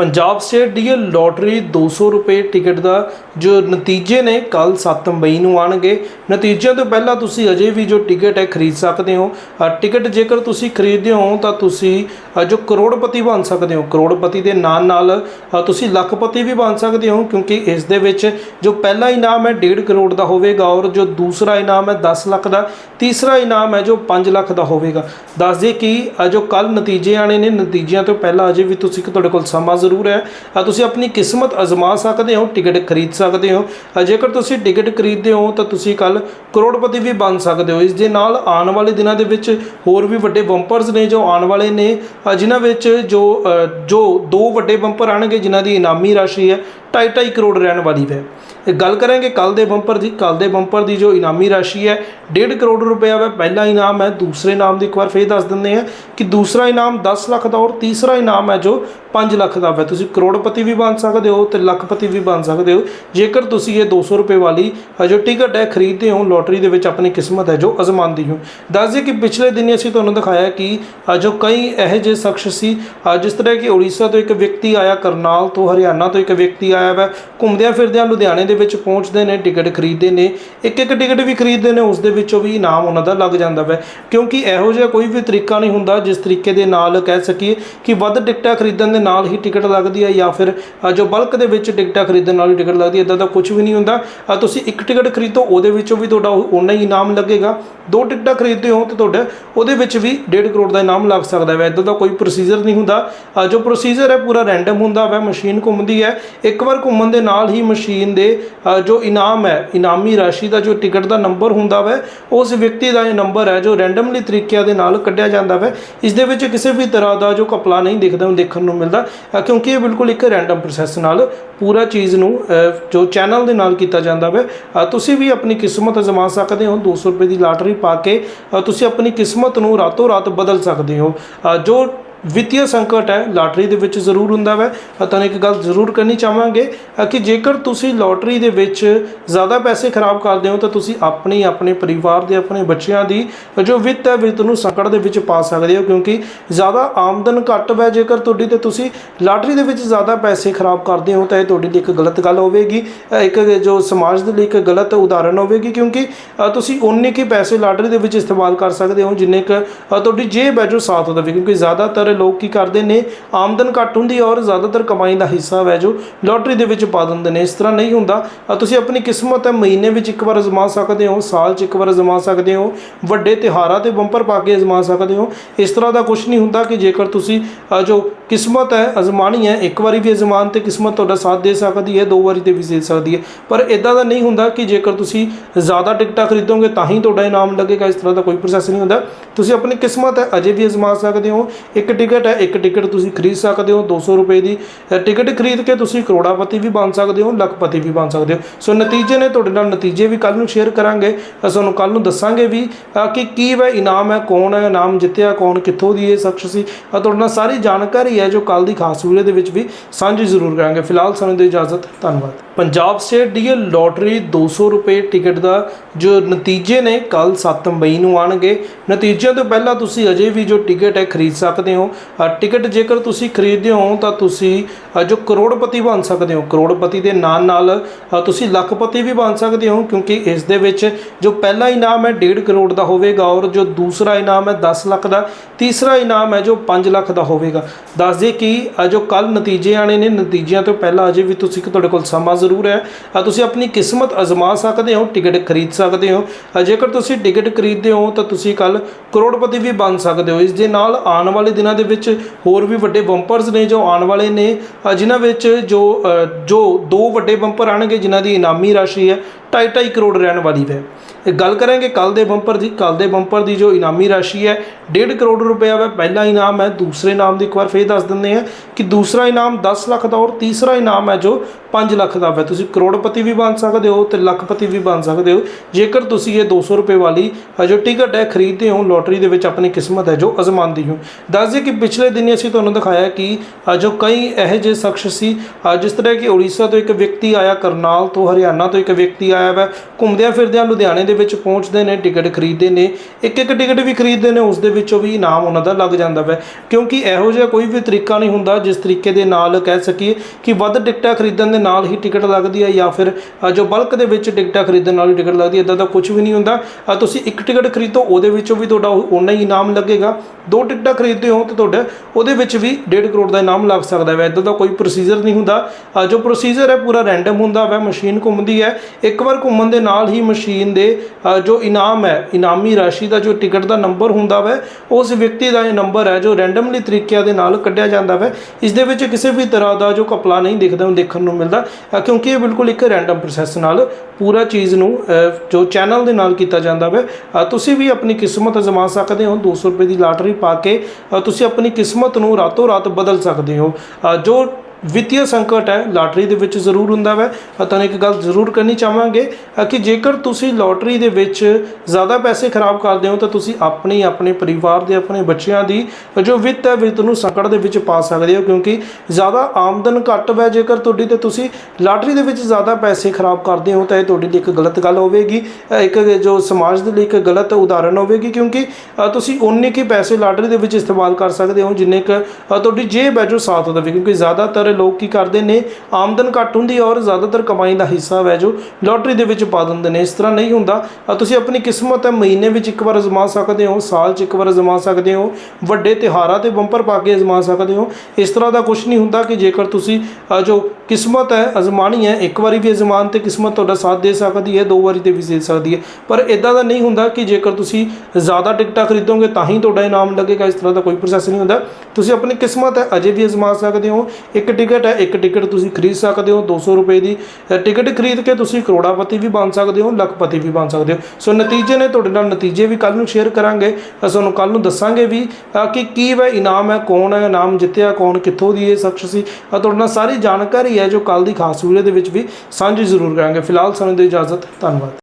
Punjab state ਡੀਐ lottery 200 ਰੁਪਏ ticket ਦਾ ਜੋ ਨਤੀਜੇ ਨੇ ਕੱਲ 7 ਮਈ ਨੂੰ ਆਣਗੇ ਨਤੀਜਿਆਂ ਤੋਂ ਪਹਿਲਾਂ ਤੁਸੀਂ ਅਜੇ ਵੀ ਜੋ ਟਿਕਟ ਹੈ ਖਰੀਦ ਸਕਦੇ ਹੋ। ਟਿਕਟ ਜੇਕਰ ਤੁਸੀਂ ਖਰੀਦਦੇ ਹੋ ਤਾਂ ਤੁਸੀਂ ਜੋ ਕਰੋੜਪਤੀ ਬਣ ਸਕਦੇ ਹੋ। ਕਰੋੜਪਤੀ ਦੇ ਨਾਲ ਨਾਲ ਤੁਸੀਂ ਲੱਖਪਤੀ ਵੀ ਬਣ ਸਕਦੇ ਹੋ, ਕਿਉਂਕਿ ਇਸ ਦੇ ਵਿੱਚ ਜੋ ਪਹਿਲਾ ਇਨਾਮ ਹੈ 1.5 ਕਰੋੜ ਦਾ ਹੋਵੇਗਾ ਔਰ ਜੋ ਦੂਸਰਾ ਇਨਾਮ ਹੈ 10 ਲੱਖ ਦਾ, ਤੀਸਰਾ ਇਨਾਮ ਹੈ ਜੋ 5 ਲੱਖ ਦਾ ਹੋਵੇਗਾ। ਦੱਸ ਦਈਏ ਕਿ ਜੋ ਕੱਲ ਨਤੀਜੇ ਆਣੇ ਨੇ, ਨਤੀਜਿਆਂ ਤੋਂ ਪਹਿਲਾਂ ਅਜੇ ਵੀ ਤੁਸੀਂ ਤੁਹਾਡੇ ਕੋਲ ਸਮਾਂ ਜ਼ਰੂਰ ਹੈ। ਤੁਸੀਂ ਆਪਣੀ ਕਿਸਮਤ ਅਜ਼ਮਾ ਸਕਦੇ ਹੋ ਟਿਕਟ ਖਰੀਦ ਸਕਦੇ ਹੋ। ਜੇਕਰ ਤੁਸੀਂ ਟਿਕਟ ਖਰੀਦਦੇ ਹੋ ਤਾਂ ਤੁਸੀਂ ਕੱਲ ਕਰੋੜਪਤੀ ਵੀ ਬਣ ਸਕਦੇ ਹੋ। ਇਸ ਦੇ ਨਾਲ ਆਉਣ ਵਾਲੇ ਦਿਨਾਂ ਦੇ ਵਿੱਚ ਹੋਰ ਵੀ ਵੱਡੇ ਬੰਪਰਸ ਨੇ ਜੋ ਆਉਣ ਵਾਲੇ ਨੇ। ਅ, ਜਿਨ੍ਹਾਂ ਵਿੱਚ ਜੋ ਜੋ ਦੋ ਵੱਡੇ ਬੰਪਰ ਆਣਗੇ ਜਿਨ੍ਹਾਂ ਦੀ ਇਨਾਮੀ ਰਾਸ਼ੀ ਹੈ 2.5 ਕਰੋੜ ਰਹਿਣ ਵਾਲੀ ਹੈ। ਗੱਲ ਕਰਾਂਗੇ ਕੱਲ ਦੇ ਬੰਪਰ ਦੀ ਕੱਲ ਦੇ ਬੰਪਰ ਦੀ ਜੋ ਇਨਾਮੀ ਰਾਸ਼ੀ ਹੈ 1.5 ਕਰੋੜ ਰੁਪਏ ਹੈ ਪਹਿਲਾ ਇਨਾਮ ਹੈ ਦੂਸਰੇ ਇਨਾਮ ਦੀ ਇੱਕ ਵਾਰ ਫੇਰ ਦੱਸ ਦਿੰਦੇ ਆ ਕਿ ਦੂਸਰਾ ਇਨਾਮ 10 ਲੱਖ ਦਾ ਔਰ ਤੀਸਰਾ ਇਨਾਮ ਹੈ ਜੋ 5 ਲੱਖ ਦਾ ਹੈ। ਤੁਸੀਂ ਕਰੋੜਪਤੀ ਵੀ ਬਣ ਸਕਦੇ ਹੋ ਤੇ ਲੱਖਪਤੀ ਵੀ ਬਣ ਸਕਦੇ ਹੋ। ਜੇਕਰ ਤੁਸੀਂ ਇਹ 200 ਰੁਪਏ ਵਾਲੀ ਜੋ ਟਿਕਟ ਹੈ ਖਰੀਦਦੇ ਹੋ, ਲੋਟਰੀ ਦੇ ਵਿੱਚ ਆਪਣੀ ਕਿਸਮਤ ਹੈ ਜੋ ਅਜ਼ਮਾਉਂਦੀ ਹੋ। ਦੱਸ ਦਈਏ ਕਿ ਪਿਛਲੇ ਦਿਨੀ ਅਸੀਂ ਤੁਹਾਨੂੰ ਦਿਖਾਇਆ ਕਿ ਜੋ ਕਈ ਇਹੋ ਜਿਹੇ ਸ਼ਖਸ ਸੀ। ਜਿਸ ਤਰ੍ਹਾਂ ਕਿ ਉੜੀਸਾ ਤੋਂ ਇੱਕ ਵਿਅਕਤੀ ਆਇਆ, ਕਰਨਾਲ ਤੋਂ ਹਰਿਆਣਾ ਤੋਂ ਇੱਕ ਵਿਅਕਤੀ ਆਇਆ ਵਾ। ਘੁੰਮਦਿਆਂ ਫਿਰਦਿਆਂ ਲੁਧਿਆਣੇ ਦੇ ਵਿੱਚ ਪਹੁੰਚਦੇ ਨੇ, ਟਿਕਟ ਖਰੀਦਦੇ ਨੇ। ਇੱਕ ਇੱਕ ਟਿਕਟ ਵੀ ਖਰੀਦਦੇ ਨੇ, ਉਸ ਦੇ ਵਿੱਚੋਂ ਵੀ ਇਨਾਮ ਉਹਨਾਂ ਦਾ ਲੱਗ ਜਾਂਦਾ ਵਾ। ਕਿਉਂਕਿ ਇਹੋ ਜਿਹਾ ਕੋਈ ਵੀ ਤਰੀਕਾ ਨਹੀਂ ਹੁੰਦਾ, ਜਿਸ ਤਰੀਕੇ ਦੇ ਨਾਲ ਕਹਿ ਸਕੀਏ ਕਿ ਵੱਧ ਟਿਕਟਾਂ ਖਰੀਦਣ ਦੇ ਨਾਲ ਹੀ ਟਿਕਟ ਲੱਗਦੀ ਹੈ ਜਾਂ ਫਿਰ ਜੋ ਬਲਕ ਦੇ ਵਿੱਚ ਟਿਕਟਾਂ ਖਰੀਦਣ ਨਾਲ ਹੀ ਟਿਕਟ ਲੱਗਦੀ ਹੈ ਇਦਾਂ ਦਾ ਕੁਝ ਵੀ ਨਹੀਂ ਹੁੰਦਾ। ਤੁਸੀਂ ਇੱਕ ਟਿਕਟ ਖਰੀਦੋ, ਉਹਦੇ ਵਿੱਚੋਂ ਵੀ ਤੁਹਾਡਾ ਉਨਾ ਹੀ ਇਨਾਮ ਲੱਗੇਗਾ। ਦੋ ਟਿਕਟਾਂ ਖਰੀਦਦੇ ਹੋ ਤਾਂ ਤੁਹਾਡਾ ਉਹਦੇ ਵਿੱਚ ਵੀ 1.5 ਕਰੋੜ ਦਾ ਇਨਾਮ ਲੱਗ ਸਕਦਾ ਹੈ ਇਦਾਂ ਦਾ ਕੋਈ ਪ੍ਰੋਸੀਜਰ ਨਹੀਂ ਹੁੰਦਾ। ਜੋ ਪ੍ਰੋਸੀਜਰ ਹੈ, ਪੂਰਾ ਰੈਂਡਮ ਹੁੰਦਾ ਹੈ ਮਸ਼ੀਨ ਘੁੰਮਦੀ ਹੈ। ਇੱਕ ਵਾਰ ਘੁੰਮਣ ਦੇ ਨਾਲ ਹੀ ਮਸ਼ੀਨ ਦੇ ਜੋ ਇਨਾਮ ਹੈ, ਇਨਾਮੀ ਰਾਸ਼ੀ ਦਾ ਜੋ ਟਿਕਟ ਦਾ ਨੰਬਰ ਹੁੰਦਾ ਵੈ, ਉਸ ਵਿਅਕਤੀ ਦਾ ਇਹ ਨੰਬਰ ਹੈ, ਜੋ ਰੈਂਡਮਲੀ ਤਰੀਕਿਆਂ ਦੇ ਨਾਲ ਕੱਢਿਆ ਜਾਂਦਾ ਵੈ। ਇਸ ਦੇ ਵਿੱਚ ਕਿਸੇ ਵੀ ਤਰ੍ਹਾਂ ਦਾ ਜੋ ਕਪਲਾ ਨਹੀਂ ਦਿਖਦਾ, ਦੇਖਣ ਨੂੰ ਮਿਲਦਾ। ਕਿਉਂਕਿ ਇਹ ਬਿਲਕੁਲ ਇੱਕ ਰੈਂਡਮ ਪ੍ਰੋਸੈਸ ਨਾਲ ਪੂਰਾ ਚੀਜ਼ ਨੂੰ ਜੋ ਚੈਨਲ ਦੇ ਨਾਲ ਕੀਤਾ ਜਾਂਦਾ ਵੈ ਤੁਸੀਂ ਵੀ ਆਪਣੀ ਕਿਸਮਤ ਅਜ਼ਮਾ ਸਕਦੇ ਹੋ 200 ਰੁਪਏ ਦੀ ਲਾਟਰੀ ਪਾ ਕੇ ਤੁਸੀਂ ਆਪਣੀ ਕਿਸਮਤ ਨੂੰ ਰਾਤੋਂ ਰਾਤ ਬਦਲ ਸਕਦੇ ਹੋ। ਜੋ ਵਿੱਤੀ ਸੰਕਟ ਹੈ ਲਾਟਰੀ ਦੇ ਵਿੱਚ ਜ਼ਰੂਰ ਹੁੰਦਾ ਵੈ। ਤੁਹਾਨੂੰ ਇੱਕ ਗੱਲ ਜ਼ਰੂਰ ਕਰਨੀ ਚਾਹਾਂਗੇ ਕਿ ਜੇਕਰ ਤੁਸੀਂ ਲਾਟਰੀ ਦੇ ਵਿੱਚ ਜ਼ਿਆਦਾ ਪੈਸੇ ਖਰਾਬ ਕਰਦੇ ਹੋ ਤਾਂ ਤੁਸੀਂ ਆਪਣੀ ਆਪਣੇ ਪਰਿਵਾਰ ਦੇ ਆਪਣੇ ਬੱਚਿਆਂ ਦੀ ਜੋ ਵਿੱਤ ਹੈ ਵਿੱਤ ਨੂੰ ਸੰਕਟ ਦੇ ਵਿੱਚ ਪਾ ਸਕਦੇ ਹੋ। ਕਿਉਂਕਿ ਜ਼ਿਆਦਾ ਆਮਦਨ ਘੱਟ ਵੈ ਜੇਕਰ ਤੁਹਾਡੀ ਤੇ ਤੁਸੀਂ ਲਾਟਰੀ ਦੇ ਵਿੱਚ ਜ਼ਿਆਦਾ ਪੈਸੇ ਖਰਾਬ ਕਰਦੇ ਹੋ ਤਾਂ ਇਹ ਤੁਹਾਡੇ ਲਈ ਇੱਕ ਗਲਤ ਗੱਲ ਹੋਵੇਗੀ। ਇੱਕ ਜੋ ਸਮਾਜ ਦੇ ਲਈ ਇੱਕ ਗਲਤ ਉਦਾਹਰਣ ਹੋਵੇਗੀ ਕਿਉਂਕਿ ਅ, ਤੁਸੀਂ ਉਨੇ ਕੀ ਪੈਸੇ ਲਾਟਰੀ ਦੇ ਵਿੱਚ ਇਸਤੇਮਾਲ ਕਰ ਸਕਦੇ ਹੋ ਜਿੰਨੇ ਕ ਤੁਹਾਡੀ ਜੇਬ ਹੈ ਜੋ ਸਾਥ ਦੇਵੇ। ਕਿਉਂਕਿ ਜ਼ਿਆਦਾਤਰ ਲੋਕ ਕੀ ਕਰਦੇ ਨੇ? ਆਮਦਨ ਘੱਟ ਹੁੰਦੀ ਔਰ ਜ਼ਿਆਦਾਤਰ ਕਮਾਈ ਦਾ ਹਿੱਸਾ ਹੈ ਜੋ ਲੋਟਰੀ ਦੇ ਵਿੱਚ ਪਾ ਦਿੰਦੇ ਨੇ। ਇਸ ਤਰ੍ਹਾਂ ਨਹੀਂ ਹੁੰਦਾ। ਤੁਸੀਂ ਆਪਣੀ ਕਿਸਮਤ ਹੈ, ਮਹੀਨੇ ਵਿੱਚ ਇੱਕ ਵਾਰ ਅਜ਼ਮਾ ਸਕਦੇ ਹੋ, ਸਾਲ 'ਚ ਇੱਕ ਵਾਰ ਅਜ਼ਮਾ ਸਕਦੇ ਹੋ, ਵੱਡੇ ਤਿਉਹਾਰਾਂ ਤੇ ਬੰਪਰ ਪਾ ਕੇ ਅਜ਼ਮਾ ਸਕਦੇ ਹੋ। ਇਸ ਤਰ੍ਹਾਂ ਦਾ ਕੁਝ ਨਹੀਂ ਹੁੰਦਾ ਕਿ ਜੇਕਰ ਤੁਸੀਂ ਜੋ ਕਿਸਮਤ ਹੈ, ਅਜ਼ਮਾਣੀ ਹੈ, ਇੱਕ ਵਾਰੀ ਵੀ ਅਜ਼ਮਾਨ ਤੇ ਕਿਸਮਤ ਤੁਹਾਡਾ ਸਾਥ ਦੇ ਸਕਦੀ ਹੈ, ਦੋ ਵਾਰੀ ਤੇ ਵੀ ਦੇ ਸਕਦੀ ਹੈ। ਪਰ ਇਦਾਂ ਦਾ ਨਹੀਂ ਹੁੰਦਾ ਕਿ ਜੇਕਰ ਤੁਸੀਂ ਜ਼ਿਆਦਾ ਟਿਕਟਾਂ ਖਰੀਦੋਗੇ ਤਾਂ ਹੀ ਤੁਹਾਡਾ ਇਨਾਮ ਲੱਗੇਗਾ। ਇਸ ਤਰ੍ਹਾਂ ਦਾ ਕੋਈ ਪ੍ਰੋਸੈਸ ਨਹੀਂ ਹੁੰਦਾ। ਤੁਸੀਂ ਆਪਣੀ ਕਿਸਮਤ ਹੈ, ਅਜੇ ਵੀ ਅਜ਼ਮਾ ਸਕਦੇ ਹੋ। ਇੱਕ ਟਿਕਟ ਹੈ ਇੱਕ ਟਿਕਟ ਤੁਸੀਂ ਖਰੀਦ ਸਕਦੇ ਹੋ 200 ਰੁਪਏ ਦੀ। ਟਿਕਟ ਖਰੀਦ ਕੇ ਤੁਸੀਂ ਕਰੋੜਾਪਤੀ ਵੀ ਬਣ ਸਕਦੇ ਹੋ ਲੱਖਪਤੀ ਵੀ ਬਣ ਸਕਦੇ ਹੋ। ਸੋ ਨਤੀਜੇ ਨੇ ਤੁਹਾਡੇ ਨਾਲ ਨਤੀਜੇ ਵੀ ਕੱਲ ਨੂੰ ਸ਼ੇਅਰ ਕਰਾਂਗੇ। ਤੁਹਾਨੂੰ ਕੱਲ ਨੂੰ ਦੱਸਾਂਗੇ ਵੀ ਕਿ ਕੀ ਵਾ ਇਨਾਮ ਹੈ ਕੌਣ ਹੈ ਇਨਾਮ ਜਿੱਤਿਆ ਕੌਣ ਕਿੱਥੋਂ ਦੀ ਇਹ ਸ਼ਖਸ ਸੀ। ਅ, ਤੁਹਾਡੇ ਨਾਲ ਸਾਰੀ ਜਾਣਕਾਰੀ ਹੈ ਜੋ ਕੱਲ ਦੀ ਖਾਸ ਵੀਡੀਓ ਦੇ ਵਿੱਚ ਵੀ ਸਾਂਝੀ ਜ਼ਰੂਰ ਕਰਾਂਗੇ। ਫਿਲਹਾਲ ਸਾਨੂੰ ਦੇ ਇਜਾਜ਼ਤ ਧੰਨਵਾਦ। ਪੰਜਾਬ ਸਟੇਟ ਡੀਐ ਲੋਟਰੀ 200 ਰੁਪਏ ਟਿਕਟ ਦਾ ਜੋ ਨਤੀਜੇ ਨੇ ਕੱਲ 7 ਮਈ ਨੂੰ ਆਣਗੇ। ਨਤੀਜਿਆਂ ਤੋਂ ਪਹਿਲਾਂ ਤੁਸੀਂ ਅਜੇ ਵੀ ਜੋ ਟਿਕਟ ਹੈ ਖਰੀਦ ਸਕਦੇ ਹੋ। ਟਿਕਟ ਜੇਕਰ ਤੁਸੀਂ ਖਰੀਦਦੇ ਹੋ ਤਾਂ ਤੁਸੀਂ ਜੋ ਕਰੋੜਪਤੀ ਬਣ ਸਕਦੇ ਹੋ, ਕਰੋੜਪਤੀ ਦੇ ਨਾਲ ਨਾਲ ਤੁਸੀਂ ਲੱਖਪਤੀ ਵੀ ਬਣ ਸਕਦੇ ਹੋ, ਕਿਉਂਕਿ ਇਸ ਦੇ ਵਿੱਚ ਜੋ ਪਹਿਲਾ ਇਨਾਮ ਹੈ 1.5 ਕਰੋੜ ਦਾ ਹੋਵੇਗਾ ਔਰ ਜੋ ਦੂਸਰਾ ਇਨਾਮ ਹੈ 10 ਲੱਖ ਦਾ, ਤੀਸਰਾ ਇਨਾਮ ਹੈ ਜੋ 5 ਲੱਖ ਦਾ ਹੋਵੇਗਾ। ਦੱਸ ਦਈਏ ਕਿ ਜੋ ਕੱਲ ਨਤੀਜੇ ਆਣੇ ਨੇ, ਨਤੀਜਿਆਂ ਤੋਂ ਪਹਿਲਾਂ ਅਜੇ ਵੀ ਤੁਸੀਂ ਤੁਹਾਡੇ ਕੋਲ ਸਮਾਂ ਜ਼ਰੂਰ ਹੈ। ਤੁਸੀਂ ਆਪਣੀ ਕਿਸਮਤ ਅਜ਼ਮਾ ਸਕਦੇ ਹੋ, ਟਿਕਟ ਖਰੀਦ ਸਕਦੇ ਹੋ। ਜੇਕਰ ਤੁਸੀਂ ਟਿਕਟ ਖਰੀਦਦੇ ਹੋ ਤਾਂ ਤੁਸੀਂ ਕੱਲ ਕਰੋੜਪਤੀ ਵੀ ਬਣ ਸਕਦੇ ਹੋ। ਇਸ ਦੇ ਨਾਲ ਆਉਣ ਵਾਲੇ ਦਿਨਾਂ ਦੇ ਵਿੱਚ ਹੋਰ ਵੀ ਵੱਡੇ ਬੰਪਰਸ ਨੇ ਜੋ ਆਉਣ ਵਾਲੇ ਨੇ ਅ, ਜਿਨ੍ਹਾਂ ਵਿੱਚ ਜੋ ਅ, ਜੋ ਦੋ ਵੱਡੇ ਬੰਪਰ ਆਣਗੇ ਜਿਨ੍ਹਾਂ ਦੀ ਇਨਾਮੀ ਰਾਸ਼ੀ ਹੈ 2.5 ਕਰੋੜ ਰਹਿਣ ਵਾਲੀ ਹੈ। ਇਹ ਗੱਲ ਕਰਾਂਗੇ ਕੱਲ ਦੇ ਬੰਪਰ ਦੀ ਕੱਲ ਦੇ ਬੰਪਰ ਦੀ ਜੋ ਇਨਾਮੀ ਰਾਸ਼ੀ ਹੈ 1.5 ਕਰੋੜ ਰੁਪਏ ਹੈ ਪਹਿਲਾ ਇਨਾਮ ਹੈ, ਦੂਸਰੇ ਇਨਾਮ ਦੀ ਇੱਕ ਵਾਰ ਫੇਰ ਦੱਸ ਦਿੰਦੇ ਆ ਕਿ ਦੂਸਰਾ ਇਨਾਮ 10 ਲੱਖ ਦਾ ਔਰ ਤੀਸਰਾ ਇਨਾਮ ਹੈ ਜੋ 5 ਲੱਖ ਦਾ ਹੈ ਤੁਸੀਂ ਕਰੋੜਪਤੀ ਵੀ ਬਣ ਸਕਦੇ ਹੋ ਤੇ ਲੱਖਪਤੀ ਵੀ ਬਣ ਸਕਦੇ ਹੋ। ਜੇਕਰ ਤੁਸੀਂ ਇਹ 200 ਰੁਪਏ ਵਾਲੀ ਜੋ ਟਿਕਟ ਹੈ ਖਰੀਦਦੇ ਹੋ, ਲੋਟਰੀ ਦੇ ਵਿੱਚ ਆਪਣੀ ਕਿਸਮਤ ਹੈ ਜੋ ਅਜ਼ਮਾਉਂਦੀ ਹੋ। ਦੱਸ ਦਈਏ ਕਿ ਪਿਛਲੇ ਦਿਨੀ ਅਸੀਂ ਤੁਹਾਨੂੰ ਦਿਖਾਇਆ ਕਿ ਜੋ ਕਈ ਇਹੋ ਜਿਹੇ ਸ਼ਖਸ ਸੀ। ਜਿਸ ਤਰ੍ਹਾਂ ਕਿ ਉੜੀਸਾ ਤੋਂ ਇੱਕ ਵਿਅਕਤੀ ਆਇਆ, ਕਰਨਾਲ ਤੋਂ, ਹਰਿਆਣਾ ਤੋਂ ਇੱਕ ਵਿਅਕਤੀ ਆਇਆ ਵਾ ਘੁੰਮਦਿਆਂ ਫਿਰਦਿਆਂ ਲੁਧਿਆਣੇ ਦੇ ਵਿੱਚ ਪਹੁੰਚਦੇ ਨੇ, ਟਿਕਟ ਖਰੀਦਦੇ ਨੇ। ਇੱਕ ਇੱਕ ਟਿਕਟ ਵੀ ਖਰੀਦਦੇ ਨੇ, ਉਸ ਦੇ ਵਿੱਚੋਂ ਵੀ ਇਨਾਮ ਉਹਨਾਂ ਦਾ ਲੱਗ ਜਾਂਦਾ ਵਾ। ਕਿਉਂਕਿ ਇਹੋ ਜਿਹਾ ਕੋਈ ਵੀ ਤਰੀਕਾ ਨਹੀਂ ਹੁੰਦਾ ਜਿਸ ਤਰੀਕੇ ਦੇ ਨਾਲ ਕਹਿ ਸਕੀਏ ਕਿ ਵੱਧ ਟਿਕਟਾਂ ਖਰੀਦਣ ਦੇ ਨਾਲ ਹੀ ਟਿਕਟ ਲੱਗਦੀ ਹੈ ਜਾਂ ਫਿਰ ਜੋ ਬਲਕ ਦੇ ਵਿੱਚ ਟਿਕਟਾਂ ਖਰੀਦਣ ਨਾਲ ਹੀ ਟਿਕਟ ਲੱਗਦੀ ਹੈ ਇਦਾਂ ਦਾ ਕੁਝ ਵੀ ਨਹੀਂ ਹੁੰਦਾ। ਤੁਸੀਂ ਇੱਕ ਟਿਕਟ ਖਰੀਦੋ, ਉਹਦੇ ਵਿੱਚੋਂ ਵੀ ਤੁਹਾਡਾ ਉਨਾ ਹੀ ਇਨਾਮ ਲੱਗੇਗਾ। ਦੋ ਟਿਕਟਾਂ ਖਰੀਦਦੇ ਹੋ ਤੇ ਤੁਹਾਡਾ ਉਹਦੇ ਵਿੱਚ ਵੀ 1.5 ਕਰੋੜ ਦਾ ਇਨਾਮ ਲੱਗ ਸਕਦਾ ਹੈ ਇਦਾਂ ਦਾ ਕੋਈ ਪ੍ਰੋਸੀਜਰ ਨਹੀਂ ਹੁੰਦਾ। ਜੋ ਪ੍ਰੋਸੀਜਰ ਹੈ, ਪੂਰਾ ਰੈਂਡਮ ਹੁੰਦਾ ਹੈ ਮਸ਼ੀਨ ਘੁੰਮਦੀ ਹੈ। ਇੱਕ ਵਾਰ ਘੁੰਮਣ ਦੇ ਨਾਲ ਹੀ ਮਸ਼ੀਨ ਦੇ ਜੋ ਇਨਾਮ ਹੈ, ਇਨਾਮੀ ਰਾਸ਼ੀ ਦਾ ਜੋ ਟਿਕਟ ਦਾ ਨੰਬਰ ਹੁੰਦਾ ਵੈ, ਉਸ ਵਿਅਕਤੀ ਦਾ ਇਹ ਨੰਬਰ ਹੈ ਜੋ ਰੈਂਡਮਲੀ ਤਰੀਕਿਆਂ ਦੇ ਨਾਲ ਕੱਢਿਆ ਜਾਂਦਾ ਵੈ। ਇਸ ਦੇ ਵਿੱਚ ਕਿਸੇ ਵੀ ਤਰ੍ਹਾਂ ਦਾ ਜੋ ਕਪਲਾ ਨਹੀਂ ਦਿਖਦਾ ਨੂੰ ਦੇਖਣ ਨੂੰ ਮਿਲਦਾ ਕਿਉਂਕਿ ਇਹ ਬਿਲਕੁਲ ਇੱਕ ਰੈਂਡਮ ਪ੍ਰੋਸੈਸ ਨਾਲ ਪੂਰਾ ਚੀਜ਼ ਨੂੰ ਜੋ ਚੈਨਲ ਦੇ ਨਾਲ ਕੀਤਾ ਜਾਂਦਾ ਵੈ। ਤੁਸੀਂ ਵੀ ਆਪਣੀ ਕਿਸਮਤ ਅਜ਼ਮਾ ਸਕਦੇ ਹੋ 200 ਰੁਪਏ ਦੀ ਲਾਟਰੀ ਪਾ ਕੇ ਤੁਸੀਂ ਆਪਣੀ ਕਿਸਮਤ ਨੂੰ ਰਾਤੋਂ ਰਾਤ ਬਦਲ ਸਕਦੇ ਹੋ। ਜੋ ਵਿੱਤੀ ਸੰਕਟ ਹੈ, ਲਾਟਰੀ ਦੇ ਵਿੱਚ ਜ਼ਰੂਰ ਹੁੰਦਾ ਵੈ। ਤੁਹਾਨੂੰ ਇੱਕ ਗੱਲ ਜ਼ਰੂਰ ਕਰਨੀ ਚਾਹਾਂਗੇ ਕਿ ਜੇਕਰ ਤੁਸੀਂ ਲਾਟਰੀ ਦੇ ਵਿੱਚ ਜ਼ਿਆਦਾ ਪੈਸੇ ਖਰਾਬ ਕਰਦੇ ਹੋ, ਤਾਂ ਤੁਸੀਂ ਆਪਣੀ, ਆਪਣੇ ਪਰਿਵਾਰ ਦੇ, ਆਪਣੇ ਬੱਚਿਆਂ ਦੀ, ਜੋ ਵਿੱਤ ਹੈ, ਵਿੱਤ ਨੂੰ ਸੰਕਟ ਦੇ ਵਿੱਚ ਪਾ ਸਕਦੇ ਹੋ, ਕਿਉਂਕਿ ਜ਼ਿਆਦਾ ਆਮਦਨ ਘੱਟ ਵੈ। ਜੇਕਰ ਤੁਹਾਡੀ ਤੇ ਤੁਸੀਂ ਲਾਟਰੀ ਦੇ ਵਿੱਚ ਜ਼ਿਆਦਾ ਪੈਸੇ ਖਰਾਬ ਕਰਦੇ ਹੋ, ਤਾਂ ਇਹ ਤੁਹਾਡੇ ਲਈ ਇੱਕ ਗਲਤ ਗੱਲ ਹੋਵੇਗੀ। ਇੱਕ ਜੋ ਸਮਾਜ ਦੇ ਲਈ ਇੱਕ ਗਲਤ ਉਦਾਹਰਣ ਹੋਵੇਗੀ, ਕਿਉਂਕਿ ਤੁਸੀਂ ਉਨੇ ਕੀ ਪੈਸੇ ਲਾਟਰੀ ਦੇ ਵਿੱਚ ਇਸਤੇਮਾਲ ਕਰ ਸਕਦੇ ਹੋ, ਜਿੰਨੇ ਕ ਤੁਹਾਡੀ ਜੇਬ ਹੈ ਜੋ ਸਾਥ ਦੇਵੇ, ਕਿਉਂਕਿ ਜ਼ਿਆਦਾਤਰ ਲੋਕ ਕੀ ਕਰਦੇ ਨੇ? ਆਮਦਨ ਘੱਟ ਹੁੰਦੀ ਹੈ ਔਰ ਜ਼ਿਆਦਾਤਰ ਕਮਾਈ ਦਾ ਹਿੱਸਾ ਹੈ ਜੋ ਲੋਟਰੀ ਦੇ ਵਿੱਚ ਪਾ ਦਿੰਦੇ ਨੇ। ਇਸ ਤਰ੍ਹਾਂ ਨਹੀਂ ਹੁੰਦਾ। ਤੁਸੀਂ ਆਪਣੀ ਕਿਸਮਤ ਹੈ, ਮਹੀਨੇ ਵਿੱਚ ਇੱਕ ਵਾਰ ਅਜ਼ਮਾ ਸਕਦੇ ਹੋ, ਸਾਲ 'ਚ ਇੱਕ ਵਾਰ ਅਜ਼ਮਾ ਸਕਦੇ ਹੋ, ਵੱਡੇ ਤਿਉਹਾਰਾਂ ਤੇ ਬੰਪਰ ਪਾ ਕੇ ਅਜ਼ਮਾ ਸਕਦੇ ਹੋ। ਇਸ ਤਰ੍ਹਾਂ ਦਾ ਕੁਝ ਨਹੀਂ ਹੁੰਦਾ ਕਿ ਜੇਕਰ ਤੁਸੀਂ ਜੋ ਕਿਸਮਤ ਹੈ, ਅਜ਼ਮਾਣੀ ਹੈ, ਇੱਕ ਵਾਰੀ ਵੀ ਅਜ਼ਮਾਨ ਤੇ ਕਿਸਮਤ ਤੁਹਾਡਾ ਸਾਥ ਦੇ ਸਕਦੀ ਹੈ, ਦੋ ਵਾਰੀ ਤੇ ਵੀ ਦੇ ਸਕਦੀ ਹੈ। ਪਰ ਇਦਾਂ ਦਾ ਨਹੀਂ ਹੁੰਦਾ ਕਿ ਜੇਕਰ ਤੁਸੀਂ ਜ਼ਿਆਦਾ ਟਿਕਟਾਂ ਖਰੀਦੋਗੇ ਤਾਂ ਹੀ ਤੁਹਾਡਾ ਇਨਾਮ ਲੱਗੇਗਾ। ਇਸ ਤਰ੍ਹਾਂ ਦਾ ਕੋਈ ਪ੍ਰੋਸੈਸ ਨਹੀਂ ਹੁੰਦਾ। ਤੁਸੀਂ ਆਪਣੀ ਕਿਸਮਤ ਹੈ, ਅਜੇ ਵੀ ਅਜ਼ਮਾ ਸਕਦੇ ਹੋ। ਇੱਕ ਟਿਕਟ ਹੈ, ਇੱਕ ਟਿਕਟ ਤੁਸੀਂ ਖਰੀਦ ਸਕਦੇ ਹੋ 200 ਰੁਪਏ ਦੀ। ਟਿਕਟ ਖਰੀਦ ਕੇ ਤੁਸੀਂ ਕਰੋੜਾਪਤੀ ਵੀ ਬਣ ਸਕਦੇ ਹੋ, ਲੱਖਪਤੀ ਵੀ ਬਣ ਸਕਦੇ ਹੋ। ਸੋ ਨਤੀਜੇ ਨੇ ਤੁਹਾਡੇ ਨਾਲ ਨਤੀਜੇ ਵੀ ਕੱਲ ਨੂੰ ਸ਼ੇਅਰ ਕਰਾਂਗੇ। ਤੁਹਾਨੂੰ ਕੱਲ ਨੂੰ ਦੱਸਾਂਗੇ ਵੀ ਕਿ ਕੀ ਵੈ ਇਨਾਮ ਹੈ, ਕੌਣ ਹੈ, ਇਨਾਮ ਜਿੱਤਿਆ, ਕੌਣ ਕਿੱਥੋਂ ਦੀ ਇਹ ਸ਼ਖਸ ਸੀ। ਤੁਹਾਡੇ ਨਾਲ ਸਾਰੀ ਜਾਣਕਾਰੀ ਹੈ ਜੋ ਕੱਲ ਦੀ ਖਾਸ ਵੀਡੀਓ ਦੇ ਵਿੱਚ ਵੀ ਸਾਂਝੀ ਜ਼ਰੂਰ ਕਰਾਂਗੇ। ਫਿਲਹਾਲ ਸਾਨੂੰ ਦੇ ਇਜਾਜ਼ਤ, ਧੰਨਵਾਦ।